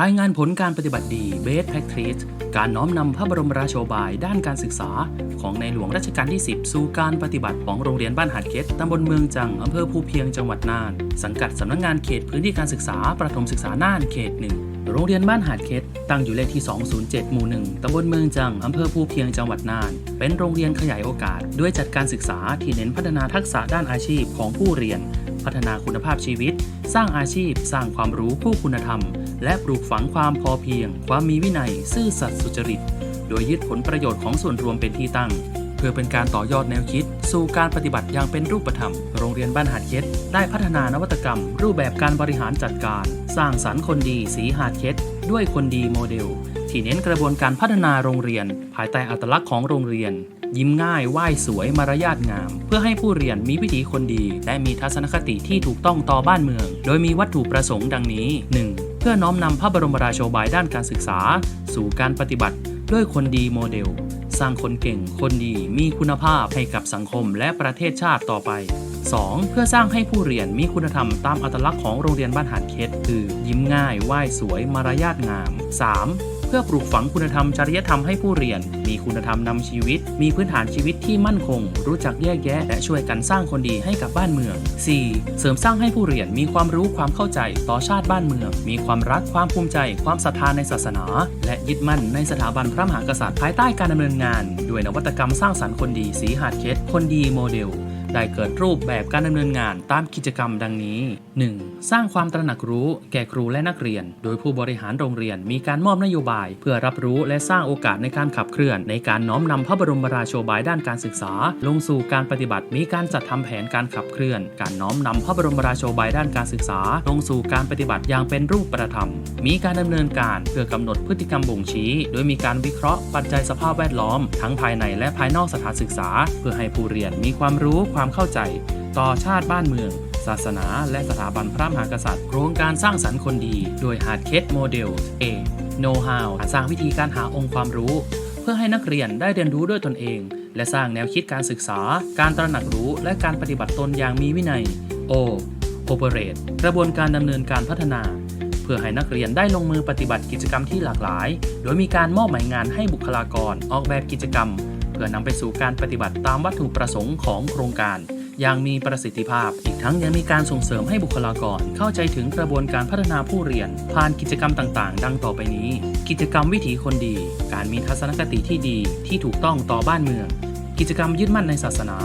รายงานผลการปฏิบัติดี Best Practice การน้อมนำพระบรมราโชบายด้านการศึกษา ของในหลวงรัชกาลที่ 10 สู่การปฏิบัติของโรงเรียนบ้านหาดเกตตำบลเมืองจังอำเภอภูเพียงจังหวัดน่าน สังกัดสำนักงานเขตพื้นที่การศึกษาประถมศึกษาน่านเขตหนึ่งโรงเรียนบ้านหาดเค็ดตั้งอยู่เลขที่ 207 หมู่ 1ตำบลเมืองจังอำเภอภูเพียงจังหวัดน่าน เป็นโรงเรียนขยายโอกาส ด้วยจัดการศึกษาที่เน้นพัฒนาทักษะด้านอาชีพของผู้เรียน พัฒนาคุณภาพชีวิต สร้างอาชีพ สร้างความรู้คู่คุณธรรม และปลูกฝังความพอเพียง ความมีวินัย ซื่อสัตย์สุจริต โดยยึดผลประโยชน์ของส่วนรวมเป็นที่ตั้ง เพื่อเป็นการต่อยอดแนวคิด สู่การปฏิบัติอย่างเป็นรูปธรรม โรงเรียนบ้านหาดเค็ดได้พัฒนานวัตกรรม รูปแบบการบริหารจัดการ สร้างสรรค์คนดีสีหาดเค็ดด้วยคนดีโมเดล ที่เน้นกระบวนการพัฒนาโรงเรียน ภายใต้อัตลักษณ์ของโรงเรียน ยิ้มง่ายไหว้สวยมารยาทงาม เพื่อให้ผู้เรียนมีวิถีคนดี และมีทัศนคติที่ถูกต้องต่อบ้านเมือง โดยมีวัตถุประสงค์ดังนี้ 1. เพื่อน้อมนำพระบรมราโชบายด้านการศึกษา สู่การปฏิบัติด้วยคนดีโมเดล สร้างคนเก่ง คนดีมีคุณภาพให้กับสังคมและประเทศชาติต่อไป 2. เพื่อสร้างให้ผู้เรียนมีคุณธรรมตามอัตลักษณ์ของโรงเรียนบ้านหาดเค็ดคือ ยิ้มง่ายไหว้สวยมารยาทงาม 3. เพื่อปลูกฝังคุณธรรมจริยธรรมให้ผู้เรียน มีคุณธรรมนำชีวิต มีพื้นฐานชีวิตที่มั่นคง รู้จักแยกแยะ และช่วยกันสร้างคนดีให้กับบ้านเมือง 4. เสริมสร้างให้ผู้เรียนมีความรู้ความเข้าใจต่อชาติบ้านเมือง มีความรักความภูมิใจ ความศรัทธาในศาสนา และยึดมั่นในสถาบันพระมหากษัตริย์ภายใต้การดำเนินงานด้วยนวัตกรรมสร้างสรรค์คนดีสีหาดเคสคนดีโมเดลได้เกิดรูปแบบการดำเนินงานตามกิจกรรมดังนี้ 1. สร้างความตระหนักรู้แก่ครูและนักเรียน โดยผู้บริหารโรงเรียนมีการมอบนโยบาย เพื่อรับรู้และสร้างโอกาสในการขับเคลื่อน ในการน้อมนำพระบรมราโชบายด้านการศึกษา ลงสู่การปฏิบัติมีการจัดทำแผนการขับเคลื่อน การน้อมนำพระบรมราโชบายด้านการศึกษา ลงสู่การปฏิบัติอย่างเป็นรูปประธรรม มีการดำเนินการเพื่อกำหนดพฤติกรรมบ่งชี้ โดยมีการวิเคราะห์ปัจจัยสภาพแวดล้อม ทั้งภายในและภายนอกสถานศึกษา เพื่อให้ผู้เรียนมีความรู้ความเข้าใจ ต่อชาติบ้านเมือง ศาสนา และสถาบันพระมหากษัตริย์ โครงการสร้างสรรค์คนดี โดย Hard Case Model A Know How สร้างวิธีการหาองค์ความรู้ เพื่อให้นักเรียนได้เรียนรู้ด้วยตนเอง และสร้างแนวคิดการศึกษา การตระหนักรู้ และการปฏิบัติตนอย่างมีวินัย O Operate กระบวนการดำเนินการพัฒนา เพื่อให้นักเรียนได้ลงมือปฏิบัติกิจกรรมที่หลากหลาย โดยมีการมอบหมายงานให้บุคลากรออกแบบกิจกรรม เพื่อนำไปสู่การปฏิบัติตามวัตถุประสงค์ของโครงการ อย่างมีประสิทธิภาพ อีกทั้งยังมีการส่งเสริมให้บุคลากร เข้าใจถึงกระบวนการพัฒนาผู้เรียน ผ่านกิจกรรมต่างๆ ดังต่อไปนี้ กิจกรรมวิถีคนดี การมีทัศนคติที่ดีที่ถูกต้องต่อบ้านเมือง กิจกรรมยึดมั่นในศาสนา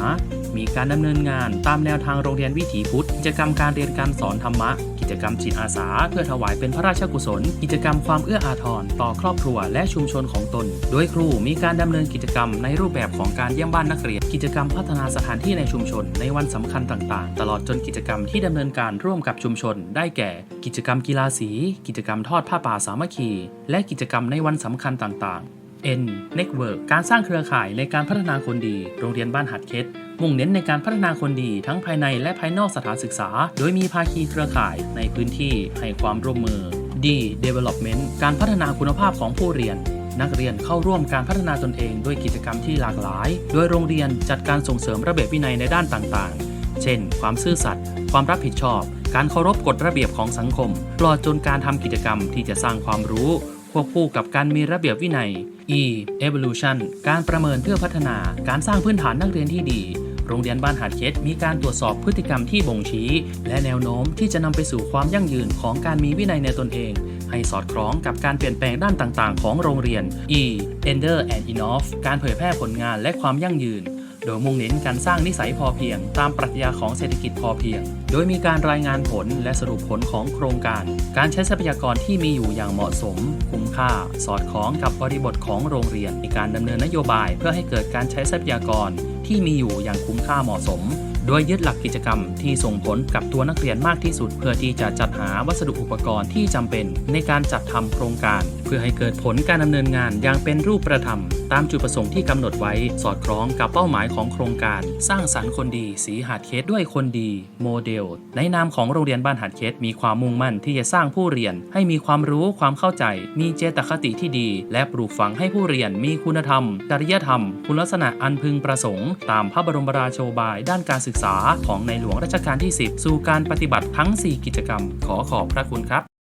มีการดำเนินงานตามแนวทางโรงเรียนวิถีพุทธ กิจกรรมการเรียนการสอนธรรมะ กิจกรรมจิตอาสา เพื่อถวายเป็นพระราชกุศล กิจกรรมความเอื้ออาทรต่อครอบครัวและชุมชนของตน โดยครูมีการดำเนินกิจกรรมในรูปแบบของการเยี่ยมบ้านนักเรียน กิจกรรมพัฒนาสถานที่ในชุมชน ในวันสำคัญต่างๆ ตลอดจนกิจกรรมที่ดำเนินการร่วมกับชุมชน ได้แก่ กิจกรรมกีฬาสี กิจกรรมทอดผ้าป่าสามัคคี และกิจกรรมในวันสำคัญต่างๆ N Network การสร้างเครือข่ายในการพัฒนาคนดี โรงเรียนบ้านหัดเคสมุ่งเน้นในการพัฒนาคนดีทั้งภายในและภายนอกสถานศึกษา โดยมีภาคีเครือข่ายในพื้นที่ให้ความร่วมมือ D Development การพัฒนาคุณภาพของผู้เรียน นักเรียนเข้าร่วมการพัฒนาตนเองด้วยกิจกรรมที่หลากหลาย โดยโรงเรียนจัดการส่งเสริมระเบียบวินัยในด้านต่างๆ เช่น ความซื่อสัตย์ ความรับผิดชอบ การเคารพกฎระเบียบของสังคมตลอดจนการทำกิจกรรมที่จะสร้างความรู้ ควบคู่กับการมีระเบียบวินัย E evolution การประเมินเพื่อพัฒนา การสร้างพื้นฐานนักเรียนที่ดี โรงเรียนบ้านหาดเค็ดมีการตรวจสอบพฤติกรรมที่บ่งชี้ และแนวโน้มที่จะนำไปสู่ความยั่งยืนของการมีวินัยในตนเอง ให้สอดคล้องกับการเปลี่ยนแปลงด้านต่างๆ ของโรงเรียน E ender and enough การเผยแพร่ผลงานและความยั่งยืน โดยมุ่งเน้นการสร้างนิสัยพอเพียง ตามปรัชญาของเศรษฐกิจพอเพียง โดยมีการรายงานผลและสรุปผลของโครงการ การใช้ทรัพยากรที่มีอยู่อย่างเหมาะสม คุ้มค่า สอดคล้องกับบริบทของโรงเรียนในการดำเนินนโยบาย เพื่อให้เกิดการใช้ทรัพยากรที่มีอยู่อย่างคุ้มค่าเหมาะสม โดยยึดหลักกิจกรรมที่ส่งผลกับตัวนักเรียนมากที่สุด เพื่อที่จะจัดหาวัสดุอุปกรณ์ที่จำเป็น ในการจัดทำโครงการ เพื่อให้เกิดผลการดำเนินงานอย่างเป็นรูปประธรรม ตามจุดประสงค์ที่กำหนดไว้ สอดคล้องกับเป้าหมายของโครงการ สร้างสรรค์คนดี สีหาดเคสด้วยคนดี โมเดล ในนามของโรงเรียนบ้านหาดเคสมีความมุ่งมั่นที่จะสร้างผู้เรียน ให้มีความรู้ความเข้าใจ มีเจตคติที่ดี และปลูกฝังให้ผู้เรียนมีคุณธรรมจริยธรรม คุณลักษณะอันพึงประสงค์ ตามพระบรมราโชบายด้านการศึกษาของในหลวงรัชกาลที่ 10 สู่การปฏิบัติทั้ง 4 กิจกรรม ขอขอบพระคุณครับ